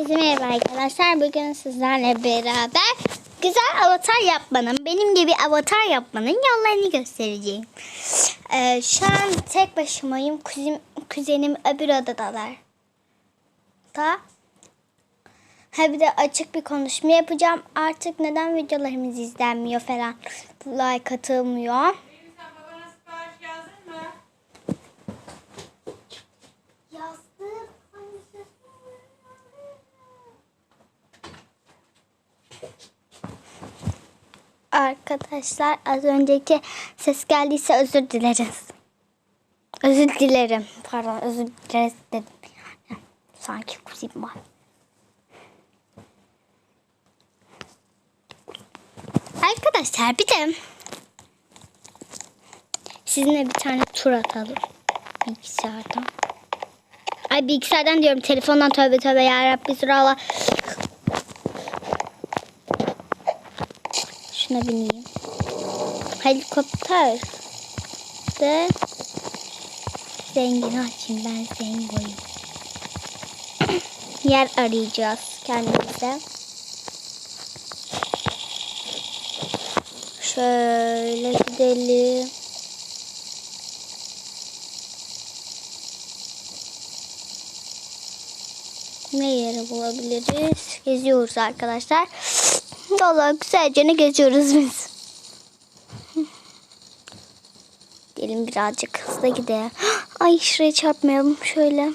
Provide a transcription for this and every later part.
Herkese merhaba arkadaşlar. Bugün sizlerle beraber güzel avatar yapmanın, benim gibi avatar yapmanın yollarını göstereceğim. Ee, şu an tek başımayım. Kuzenim, kuzenim öbür odadalar. Da. Ha bir de açık bir konuşma yapacağım. Artık neden videolarımız izlenmiyor falan. Like atılmıyor. Arkadaşlar az önceki ses geldiyse özür dileriz. Özür dilerim. Pardon özür dileriz dedim. Yani sanki kuzenim var. Arkadaşlar bir de sizinle bir tane tur atalım. Bilgisayardan. Ay bilgisayardan diyorum telefondan tövbe tövbe ya Rabbi sırala. Şuna bineyim. Helikopter. De zengin açayım ben zengoyum. Yer arayacağız kendimize. Şöyle gidelim. Ne yeri bulabiliriz? Geziyoruz arkadaşlar. Valla güzelce ne geziyoruz biz. Gelin birazcık hızlı gidelim. Ay şuraya çarpmayalım şöyle.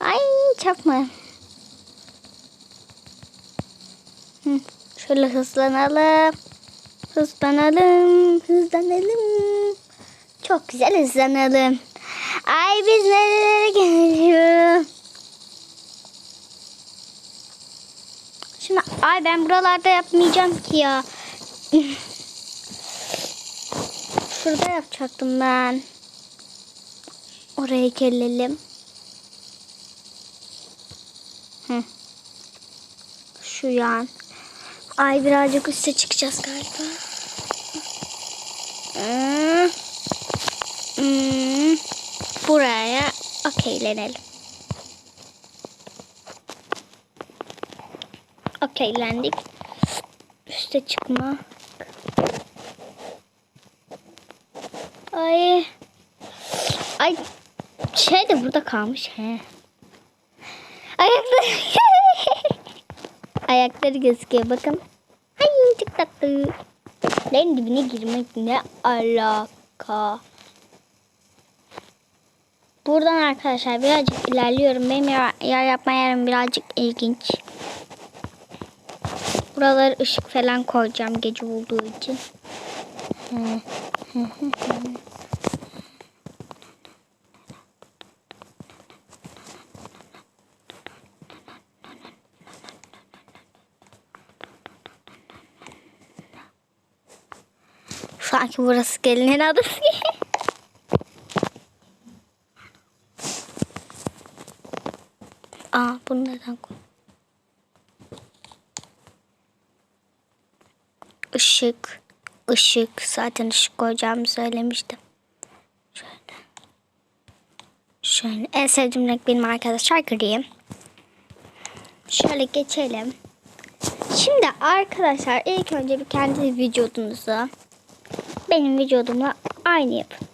Ay çarpma. Şöyle hızlanalım. Hızlanalım. Hızlanalım. Çok güzel hızlanalım. Ay biz nerelere geliyoruz? Şimdi ay ben buralarda yapmayacağım ki ya. Şurada yapacaktım ben. Oraya gelelim. Şu yan. Ay birazcık üste çıkacağız galiba. Buraya okeylenelim. Okeylendik. Üste çıkma. Ay. Ay. Şey de burada kalmış he. Ayakları. Ayakları gözüküyor bakın. Ay çok tatlı. Lerin dibine girmek ne alaka? Buradan arkadaşlar birazcık ilerliyorum. Benim yer, yer yapma yerim birazcık ilginç. Buraları ışık falan koyacağım gece olduğu için. Sanki burası gelinin adası. Aa bunu neden koy? Işık, ışık. Zaten ışık koyacağımı söylemiştim. Şöyle. Şöyle. En sevdiğim renk benim arkadaşlar gri. Şöyle geçelim. Şimdi arkadaşlar ilk önce bir kendi vücudunuzu benim vücudumla aynı yapın.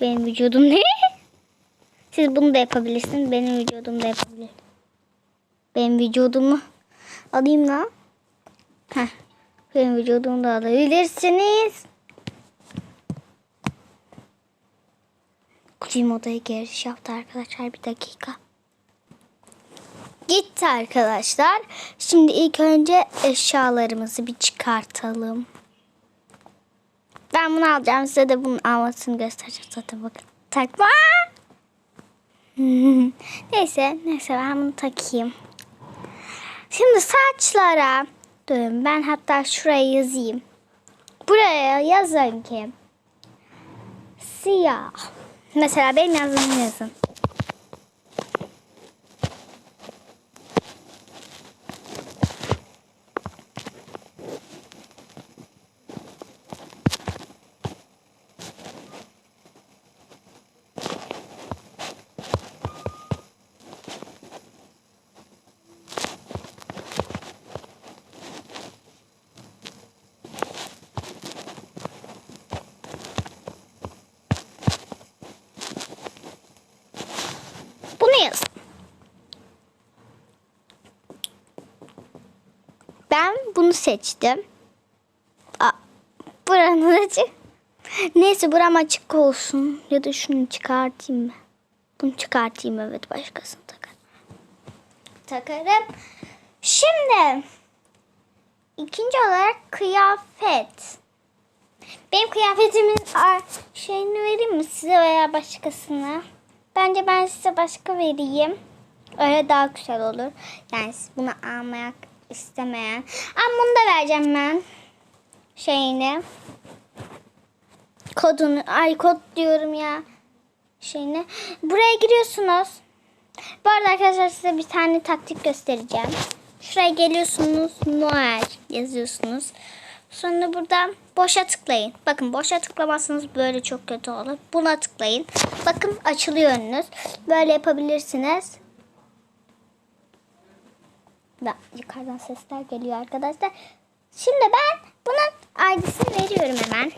Benim vücudum ne? Siz bunu da yapabilirsiniz. Benim vücudum da yapabilir. Benim vücudumu alayım lan. Heh. Benim vücudumu da alabilirsiniz. Kucim odaya giriş yaptı arkadaşlar. Bir dakika. Gitti arkadaşlar. Şimdi ilk önce eşyalarımızı bir çıkartalım. Ben bunu alacağım. Size de bunun almasını göstereceğim zaten bakın. Takma. neyse, neyse ben bunu takayım. Şimdi saçlara Durun ben hatta şuraya yazayım. Buraya yazın ki siyah. Mesela benim yazdığımı yazın. Bunu seçtim. Aa, buranın açık. Neyse buram açık olsun. Ya da şunu çıkartayım mı? Bunu çıkartayım evet başkasını takarım. Takarım. Şimdi ikinci olarak kıyafet. Benim kıyafetimin şeyini vereyim mi size veya başkasına? Bence ben size başka vereyim. Öyle daha güzel olur. Yani siz bunu almak istemeyen. Ama bunu da vereceğim ben. Şeyini. Kodunu. Ay kod diyorum ya. Şeyini. Buraya giriyorsunuz. Bu arada arkadaşlar size bir tane taktik göstereceğim. Şuraya geliyorsunuz. Noel yazıyorsunuz. Sonra burada boşa tıklayın. Bakın boşa tıklamazsanız böyle çok kötü olur. Buna tıklayın. Bakın açılıyor önünüz. Böyle yapabilirsiniz. Da yukarıdan sesler geliyor arkadaşlar. Şimdi ben bunun ID'sini veriyorum hemen.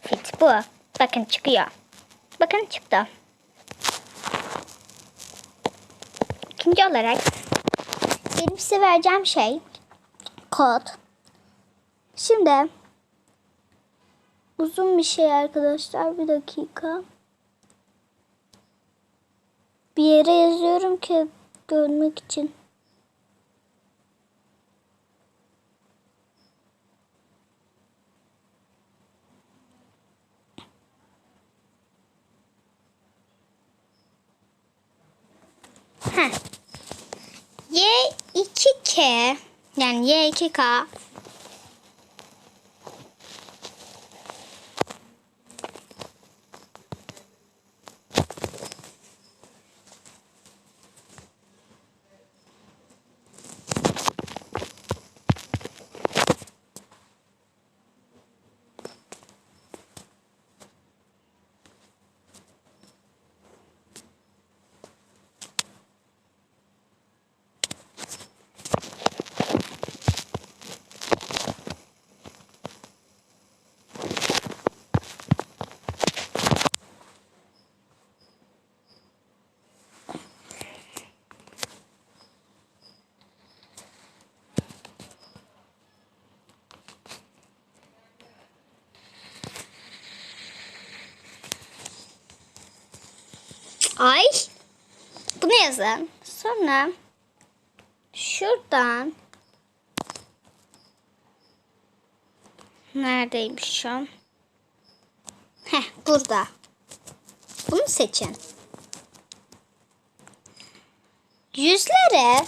Fit bu. Bakın çıkıyor. Bakın çıktı. İkinci olarak benim size vereceğim şey kod. Şimdi uzun bir şey arkadaşlar. Bir dakika. Bir yere yazıyorum ki görmek için. Heh. Y2K yani Y2K Ay. Bunu yazın. Sonra şuradan Neredeymiş şu an? Heh burada. Bunu seçin. Yüzlere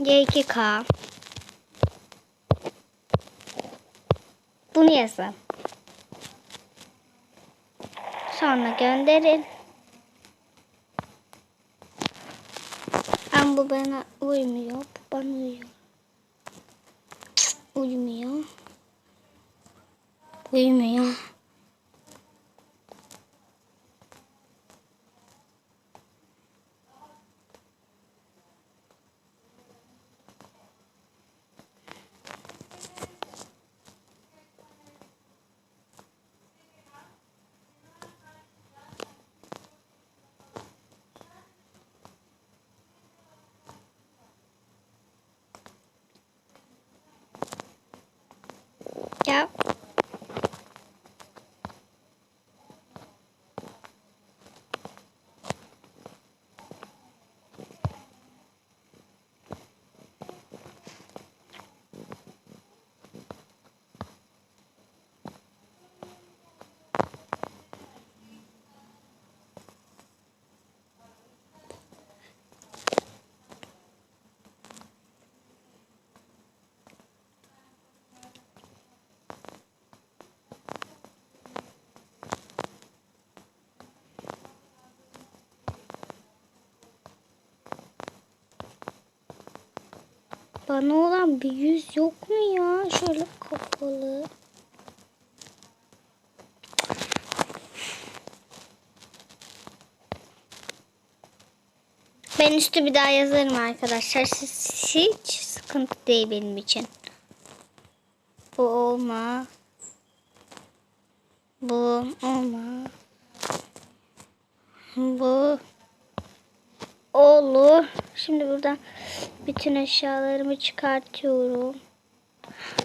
Y2K Bunu yazın. Sonra gönderin. Ama bu bana uymuyor. Bu bana uyuyor. Uymuyor. Uymuyor. Ya bana olan bir yüz yok mu ya? Şöyle kapalı. Ben üstü bir daha yazarım arkadaşlar. Hiç sıkıntı değil benim için. Bu olma. Bu olma. Bu Olur. Şimdi buradan bütün eşyalarımı çıkartıyorum.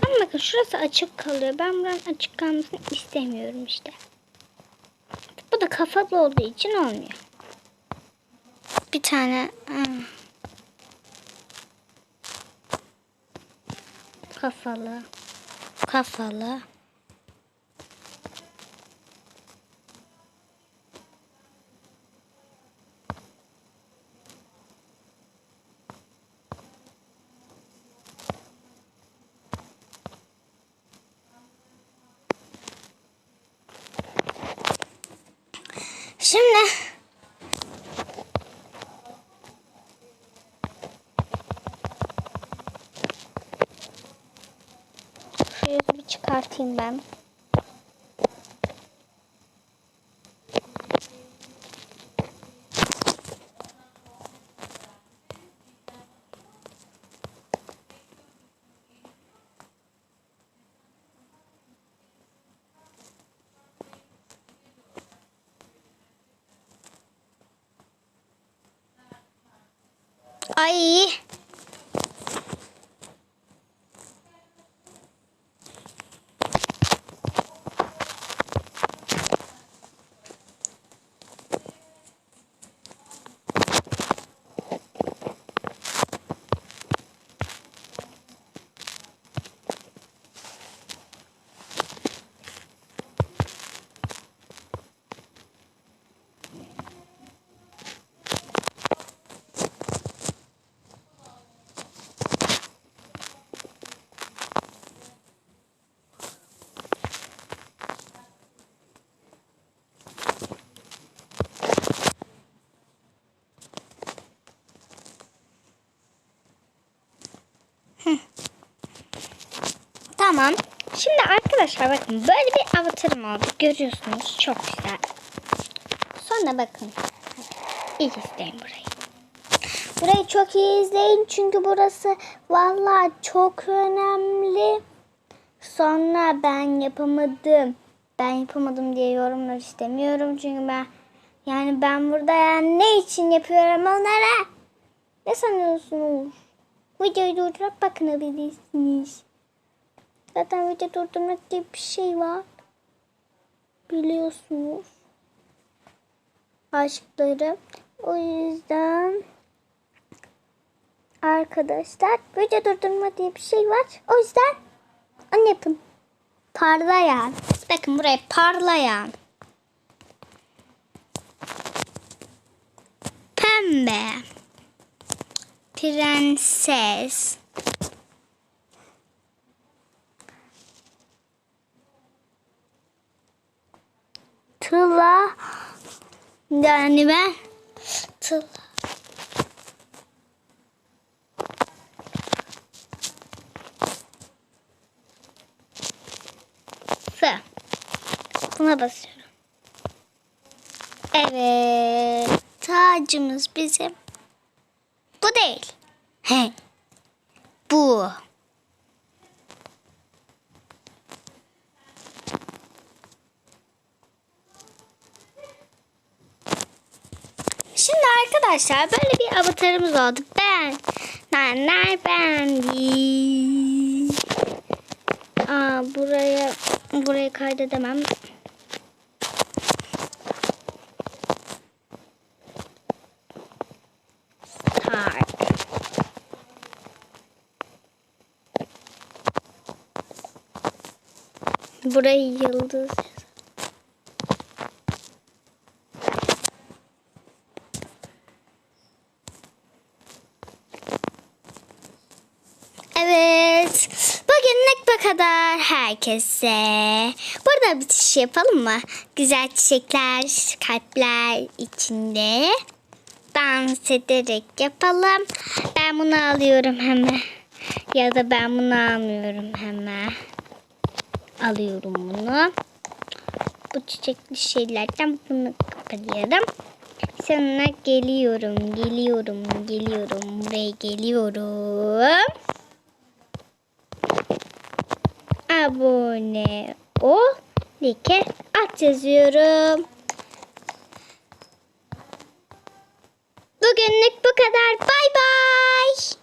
Ama bakın şurası açık kalıyor. Ben buranın açık kalmasını istemiyorum işte. Bu da kafalı olduğu için olmuyor. Bir tane kafalı kafalı Şimdi şu yüzü bir çıkartayım ben. Ay. Şimdi arkadaşlar bakın böyle bir avatarım oldu. Görüyorsunuz. Çok güzel. Sonra bakın. İyi izleyin burayı. Burayı çok iyi izleyin çünkü burası vallahi çok önemli. Sonra ben yapamadım. Ben yapamadım diye yorumlar istemiyorum çünkü ben yani ben burada yani ne için yapıyorum onlara? Ne sanıyorsunuz? Videoyu durdurup bakınabilirsiniz. Zaten video durdurmak diye bir şey var. Biliyorsunuz. Aşkları. O yüzden arkadaşlar video durdurma diye bir şey var. O yüzden onu yapın. Parlayan. Bakın buraya parlayan. Pembe. Prenses. Tıla yani ben Tıla F Buna basıyorum. Evet. Tacımız bizim. Bu değil. He. Bu. Şimdi arkadaşlar böyle bir avatarımız oldu. Ben. Nanlar beğendi. Aa, buraya buraya kaydedemem. Burayı yıldız Evet. Bugünlük bu kadar herkese. Burada bitiş yapalım mı? Güzel çiçekler, kalpler içinde. Dans ederek yapalım. Ben bunu alıyorum hemen. Ya da ben bunu almıyorum hemen. Alıyorum bunu. Bu çiçekli şeylerden bunu kapatıyorum. Sonra geliyorum, geliyorum, geliyorum. Buraya geliyorum. Abone ol. Like at yazıyorum. Bugün Bugünlük bu kadar. Bay bay.